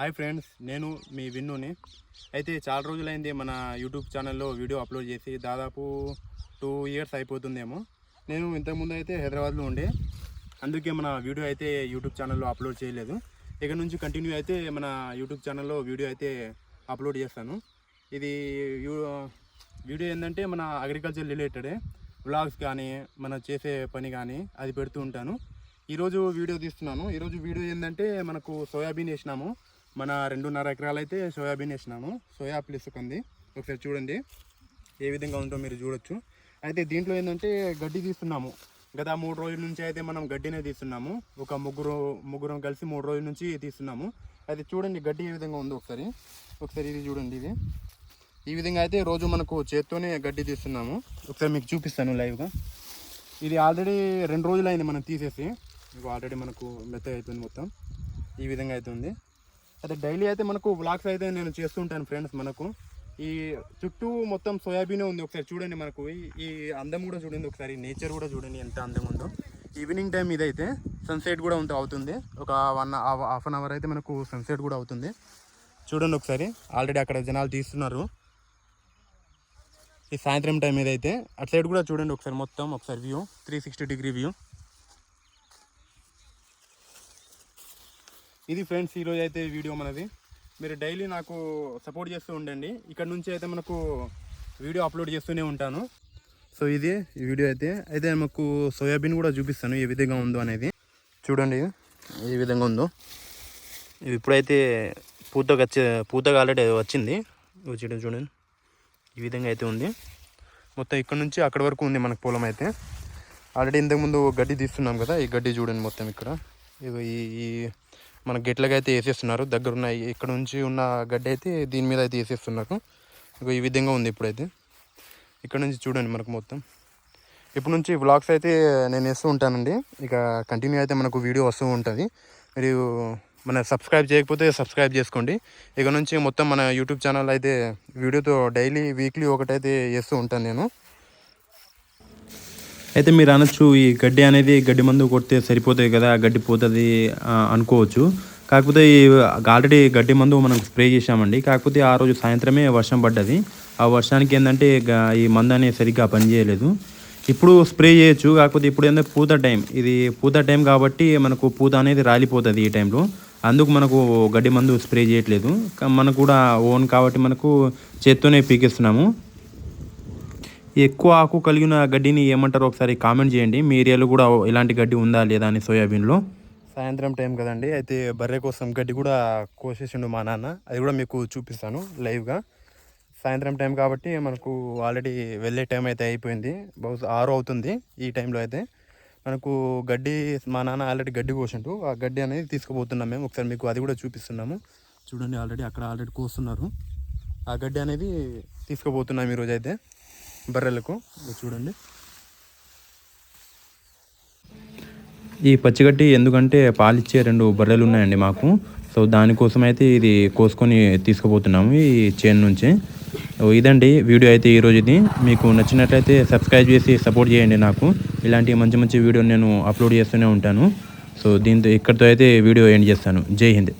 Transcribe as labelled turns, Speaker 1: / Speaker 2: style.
Speaker 1: Hi friends నేను మీ విన్నుని. అయితే చాలా రోజులైంది మన యూట్యూబ్ ఛానల్లో వీడియో అప్లోడ్ చేసి దాదాపు టూ ఇయర్స్ అయిపోతుందేమో. నేను ఇంతకుముందు అయితే హైదరాబాద్లో ఉండే. అందుకే మన వీడియో అయితే యూట్యూబ్ ఛానల్లో అప్లోడ్ చేయలేదు. ఇక నుంచి కంటిన్యూ అయితే మన యూట్యూబ్ ఛానల్లో వీడియో అయితే అప్లోడ్ చేస్తాను. ఇది యూ- వీడియో ఏంటంటే మన అగ్రికల్చర్ రిలేటెడే వ్లాగ్స్ కానీ మన చేసే పని కానీ అది పెడుతూ ఉంటాను. ఈరోజు వీడియో తీస్తున్నాను. ఈరోజు వీడియో ఏంటంటే మనకు సోయాబీన్ వేసినాము. మన రెండున్నర ఎకరాలు అయితే సోయాబీన్ వేసినాము. సోయా ప్లస్ ఉంది. ఒకసారి చూడండి. ఏ విధంగా ఉందో మీరు చూడొచ్చు. అయితే దీంట్లో ఏంటంటే గడ్డి తీస్తున్నాము. గత మూడు రోజుల నుంచి అయితే మనం గడ్డినే తీస్తున్నాము. ఒక ముగ్గురు ముగ్గురం కలిసి మూడు రోజుల నుంచి తీస్తున్నాము. అయితే చూడండి గడ్డి ఏ విధంగా ఉందో ఒకసారి. ఒకసారి ఇది చూడండి ఇది. ఈ విధంగా అయితే రోజు మనకు చేత్తోనే గడ్డి తీస్తున్నాము. ఒకసారి మీకు చూపిస్తాను లైవ్గా. ఇది ఆల్రెడీ రెండు రోజులు అయింది మనం తీసేసి. ఆల్రెడీ మనకు మెత్తగా అవుతుంది మొత్తం. ఈ విధంగా అవుతుంది అయితే డైలీ అయితే మనకు బ్లాగ్స్ అయితే నేను చేస్తుంటాను ఫ్రెండ్స్ మనకు. ఈ చుట్టూ మొత్తం సోయాబీన్ ఉంది ఒకసారి చూడండి మనకు. ఈ- అందం కూడా చూడండి ఒకసారి. నేచర్ కూడా చూడండి ఎంత అందంగా ఉందో. ఈవినింగ్ టైం ఇదైతే సన్సెట్ కూడా ఉంటే అవుతుంది. ఒక వన్ హాఫ్ అన్ అవర్ అయితే మనకు సన్సెట్ కూడా అవుతుంది. చూడండి ఒకసారి. ఆల్రెడీ అక్కడ జనాలు తీస్తున్నారు. ఈ సాయంత్రం టైం ఏదైతే అటు సైడ్ కూడా చూడండి ఒకసారి మొత్తం. ఒకసారి view. Three sixty degree view. ఇది ఫ్రెండ్స్ ఈరోజు అయితే వీడియో మనది. మీరు డైలీ నాకు సపోర్ట్ చేస్తూ ఉండండి. ఇక్కడ నుంచి అయితే మనకు వీడియో అప్లోడ్ చేస్తూనే ఉంటాను. సో ఇది ఈ వీడియో అయితే. అయితే మాకు సోయాబీన్ కూడా చూపిస్తాను ఏ విధంగా ఉందో అనేది. చూడండి ఏ విధంగా ఉందో. ఇది ఇప్పుడైతే పూతకు వచ్చే పూతగా ఆల్రెడీ వచ్చింది. చూడండి చూడండి. ఈ విధంగా అయితే ఉంది. మొత్తం ఇక్కడ నుంచి అక్కడ వరకు ఉంది మనకు పొలం అయితే. ఆల్రెడీ ఇంతకుముందు గడ్డి తీస్తున్నాం కదా ఈ గడ్డి చూడండి మొత్తం ఇక్కడ. ఇగో ఈ మన గెట్లకి అయితే వేసేస్తున్నారు. దగ్గరున్న ఇక్కడ నుంచి ఉన్న గడ్డి అయితే దీని మీద అయితే వేసేస్తున్నారు. ఈ విధంగా ఉంది ఇప్పుడైతే. ఇక్కడ నుంచి చూడండి మనకు మొత్తం. ఇప్పుడు నుంచి వ్లాగ్స్ అయితే నేను వేస్తూ ఉంటానండి. ఇక కంటిన్యూ అయితే మనకు వీడియో వస్తూ ఉంటుంది. మీరు మన సబ్స్క్రైబ్ చేయకపోతే సబ్స్క్రైబ్ చేసుకోండి. ఇక నుంచి మొత్తం మన యూట్యూబ్ ఛానల్ అయితే వీడియోతో డైలీ వీక్లీ ఒకటైతే వేస్తూ ఉంటాను నేను.
Speaker 2: అయితే మీరు అనొచ్చు ఈ గడ్డి అనేది గడ్డి మందు కొడితే సరిపోతుంది కదా గడ్డి పోతుంది అనుకోవచ్చు. కాకపోతే ఈ ఆల్రెడీ గడ్డి మందు మనం స్ప్రే చేసామండి కాకపోతే ఆ రోజు సాయంత్రమే వర్షం పడ్డది. ఆ వర్షానికి ఏంటంటే ఈ మందు అనేది సరిగ్గా పనిచేయలేదు. ఇప్పుడు స్ప్రే చేయొచ్చు కాకపోతే ఇప్పుడు ఏంటంటే పూత టైం. ఇది పూత టైం కాబట్టి మనకు పూత అనేది రాలిపోతుంది ఈ టైంలో. అందుకు మనకు గడ్డి మందు స్ప్రే చేయట్లేదు. మనకు కూడా ఓన్ కాబట్టి మనకు చేత్తోనే పీకిస్తున్నాము. ఎక్కువ ఆకు కలిగిన గడ్డిని ఏమంటారో ఒకసారి కామెంట్ చేయండి. మీ ఏరియాలో కూడా ఇలాంటి గడ్డి ఉందా లేదా అని సోయాబీన్లో?
Speaker 1: సాయంత్రం టైం కదండి. అయితే బర్రె కోసం గడ్డి కూడా కోసేసిండు మా నాన్న. అది కూడా మీకు చూపిస్తాను లైవ్గా. సాయంత్రం టైం కాబట్టి మనకు ఆల్రెడీ వెళ్ళే టైం అయితే అయిపోయింది. బహుశా ఆరు అవుతుంది ఈ టైంలో అయితే. మనకు గడ్డి మా నాన్న ఆల్రెడీ గడ్డి కోసిండు. ఆ గడ్డి అనేది తీసుకుపోతున్నాం మేము. ఒకసారి మీకు అది కూడా చూపిస్తున్నాము. చూడండి ఆల్రెడీ అక్కడ ఆల్రెడీ కోస్తున్నారు. ఆ గడ్డి అనేది తీసుకుపోతున్నాం ఈరోజు అయితే బర్రెలకు. చూడండి.
Speaker 2: ఈ పచ్చిగడ్డి ఎందుకంటే పాలిచ్చే రెండు బర్రెలు ఉన్నాయండి మాకు. సో దానికోసం అయితే ఇది కోసుకొని తీసుకుపోతున్నాము ఈ చేను నుంచి. ఇదండి వీడియో అయితే ఈరోజు ఇది మీకు నచ్చినట్లయితే సబ్స్క్రైబ్ చేసి సపోర్ట్ చేయండి నాకు. ఇలాంటి మంచి మంచి వీడియో నేను అప్లోడ్ చేస్తూనే ఉంటాను. సో దీంతో ఇక్కడితో అయితే వీడియో ఎండ్ చేస్తాను. జై హింద్.